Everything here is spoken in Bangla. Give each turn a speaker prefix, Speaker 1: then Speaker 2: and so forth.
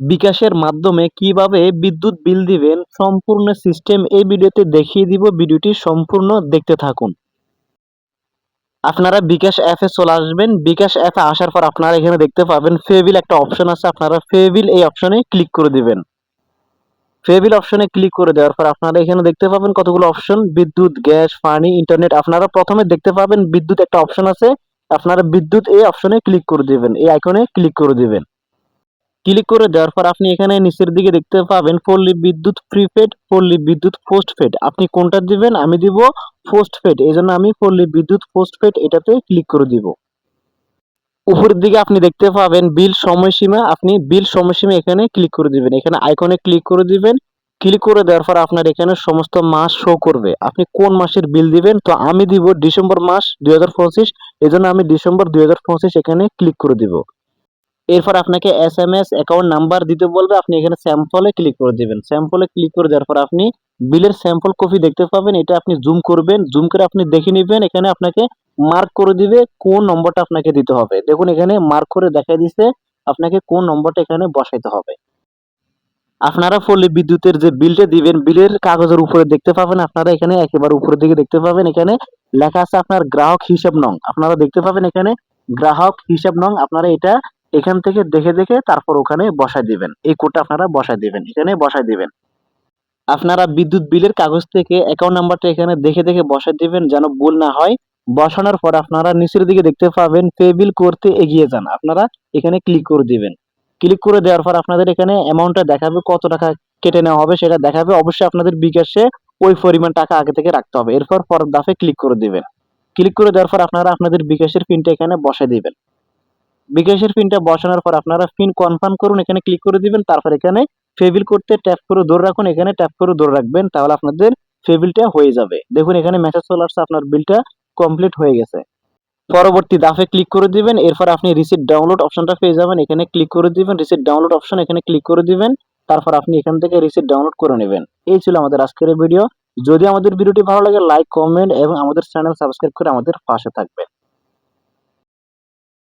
Speaker 1: বিকাশের মাধ্যমে কীভাবে বিদ্যুৎ বিল দিবেন সম্পূর্ণ সিস্টেম এই ভিডিওতে দেখিয়ে দিব। ভিডিওটি সম্পূর্ণ দেখতে থাকুন। আপনারা বিকাশ অ্যাপে চলে আসবেন। বিকাশ অ্যাপে আসার পর আপনারা এখানে দেখতে পাবেন ফেবিল একটা অপশন আছে। আপনারা ফেবিল এই অপশনে ক্লিক করে দিবেন। ফেবিল অপশনে ক্লিক করে দেওয়ার পর আপনারা এখানে দেখতে পাবেন কতগুলো অপশন বিদ্যুৎ, গ্যাস, পানি ইন্টারনেট আপনারা প্রথমে দেখতে পাবেন বিদ্যুৎ একটা অপশন আছে। আপনারা বিদ্যুৎ এই অপশনে ক্লিক করে দিবেন। এই আইকনে ক্লিক করে দিবেন। ক্লিক করে দেওয়ার পর আপনি এখানে নিচের দিকে দেখতে পাবেন পল্লী বিদ্যুৎ প্রিপেড পল্লী বিদ্যুৎ পোস্টপেড আপনি কোনটা দিবেন? আমি দিব পোস্টপেড এই জন্য আমি পল্লী বিদ্যুৎ পোস্টপেড এটাতে ক্লিক করে দিব। উপরের দিকে আপনি দেখতে পাবেন বিল সময়সীমা। আপনি বিল সময়সীমা এখানে ক্লিক করে দিবেন। এখানে আইকনে ক্লিক করে দিবেন। ক্লিক করে দেওয়ার পর আপনার এখানে সমস্ত মাস শো করবে। আপনি কোন মাসের বিল দিবেন? তো আমি দিব ডিসেম্বর মাস দুই হাজার পঁচিশ। এই জন্য আমি ডিসেম্বর দুই হাজার পঁচিশ এখানে ক্লিক করে দিব। এরপর আপনাকে S M S account number দিতে বলবে, আপনি এখানে স্যাম্পলে ক্লিক করে দিবেন। স্যাম্পলে ক্লিক করে দেওয়ার পর আপনি বিলের স্যাম্পল কপি দেখতে পাবেন, এটা আপনি জুম করবেন জুম করে আপনি দেখে নেবেন, এখানে আপনাকে মার্ক করে দিবে কোন নম্বরটা আপনাকে দিতে হবে। দেখুন, এখানে মার্ক করে দেখাই দিছে, আপনাকে কোন নম্বরটা এখানে বসাইতে হবে। আপনারা পল্লী বিদ্যুতের যে বিলটা দিবেন বিলের কাগজের উপরে দেখতে পাবেন, আপনারা এখানে একেবারে উপরের দিকে দেখতে পাবেন, এখানে লেখা আছে আপনার গ্রাহক হিসাব নং। আপনারা দেখতে পাবেন এখানে গ্রাহক হিসাব নং, আপনারা এটা এখান থেকে দেখে দেখে তারপর ওখানে বসায় দিবেন। এই কোডটা আপনারা বসায় দিবেন, এখানে বসায় দিবেন। আপনারা বিদ্যুৎ বিলের কাগজ থেকে অ্যাকাউন্ট নাম্বারটা এখানে দেখে দেখে বসায় দিবেন যেন ভুল না হয়। বসানোর পর আপনারা নিচের দিকে দেখতে পাবেন পে বিল করতে এগিয়ে যান। আপনারা এখানে ক্লিক করে দিবেন। ক্লিক করে দেওয়ার পর আপনাদের এখানে অ্যামাউন্টটা দেখাবে, কত টাকা কেটে নেওয়া হবে সেটা দেখাবে। অবশ্যই আপনাদের বিকাশে ওই পরিমাণ টাকা আগে থেকে রাখতে হবে। এরপর পরের দাফে ক্লিক করে দিবেন। ক্লিক করে দেওয়ার পর আপনারা আপনাদের বিকাশের পিনটা এখানে বসায় দিবেন। বিকাশের পিনটা বসানোর পর আপনারা পিন কনফার্ম করুন, এখানে ক্লিক করে দিবেন, তারপর এখানে ফেবিল করতে ট্যাপ করে ধরে রাখুন, এখানে ট্যাপ করে ধরে রাখবেন, তাহলে আপনাদের ফেবিলটা হয়ে যাবে। দেখুন, এখানে মেসেজ চলে আসছে, আপনার বিলটা কমপ্লিট হয়ে গেছে। পরবর্তী দাফে ক্লিক করে দিবেন, এরপর আপনি রিসিট ডাউনলোড অপশনটা পেয়ে যাবেন, এখানে ক্লিক করে দিবেন রিসিট ডাউনলোড অপশন এখানে ক্লিক করে দিবেন, তারপর আপনি এখান থেকে রিসিট ডাউনলোড করে নেবেন। এই ছিল আমাদের আজকের ভিডিও যদি আমাদের ভিডিওটি ভালো লাগে লাইক কমেন্ট এবং আমাদের চ্যানেল সাবস্ক্রাইব করে আমাদের পাশে থাকবেন।